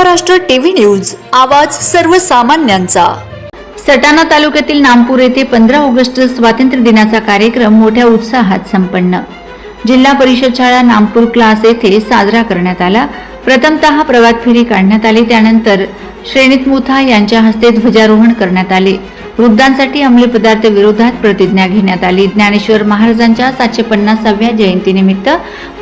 Maharashtra TV news आवाज सर्वसामान्यांचा. सटाणा तालुक्यातील नामपूर येथे पंधरा ऑगस्ट स्वातंत्र्य दिनाचा कार्यक्रम मोठ्या उत्साहात संपन्न. जिल्हा परिषद शाळा नामपूर क्लास येथे साजरा करण्यात आला. प्रथमतः प्रभात फेरी काढण्यात आली त्यानंतर श्रेणीत मुथा यांच्या हस्ते ध्वजारोहण करण्यात आले. वृद्धांसाठी अंमली पदार्थ विरोधात प्रतिज्ञा घेण्यात आली. ज्ञानेश्वर महाराजांच्या सातशे पन्नासाव्या जयंतीनिमित्त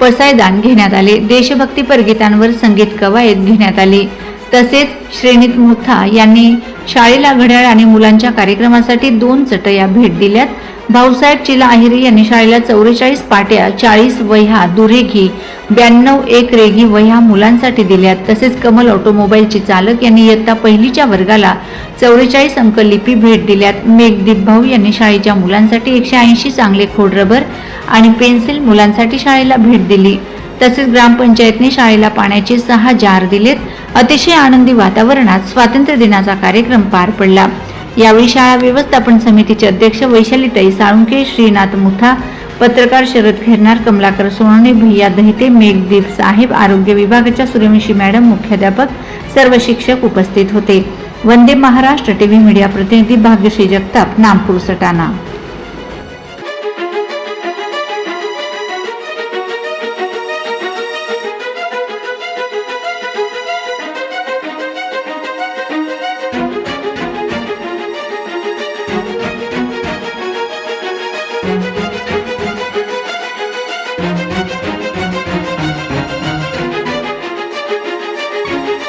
पसायदान घेण्यात आले. देशभक्तीपर गीतांवर संगीत कवायत घेण्यात आली. तसेच श्रेणीत मुथा यांनी शाळेला घड्याळ आणि मुलांच्या कार्यक्रमासाठी दोन चटया भेट दिल्यात. भाऊसाहेब चिला अहिरे यांनी शाळेला चौवेचाळीस पाट्या चाळीस वह्या दुरेघी ब्याण्णव एक रेघी वह्या मुलांसाठी दिल्यात. तसेच कमल ऑटोमोबाईलचे चालक यांनी इयत्ता पहिलीच्या वर्गाला चौवेचाळीस अंक लिपी भेट दिल्यात. मेघदीप भाऊ यांनी शाळेच्या मुलांसाठी एकशे ऐंशी चांगले खोड रबर आणि पेन्सिल मुलांसाठी शाळेला भेट दिली. तसेच ग्रामपंचायतने शाळेला पाण्याचे सहा जार दिलेत. अतिशय आनंदी वातावरणात स्वातंत्र्य दिनाचा कार्यक्रम पार पडला. यावेळी शाळा व्यवस्थापन समितीचे अध्यक्ष वैशालीताई साळुंके श्रीनाथ मुथा पत्रकार शरद खेरणार कमलाकर सोनवणे भैया दहिते मेघदीप साहेब आरोग्य विभागाच्या सूर्यवंशी मॅडम मुख्याध्यापक सर्व शिक्षक उपस्थित होते. वंदे महाराष्ट्र टीव्ही मीडिया प्रतिनिधी भाग्यश्री जगताप नामपूर सटाणा.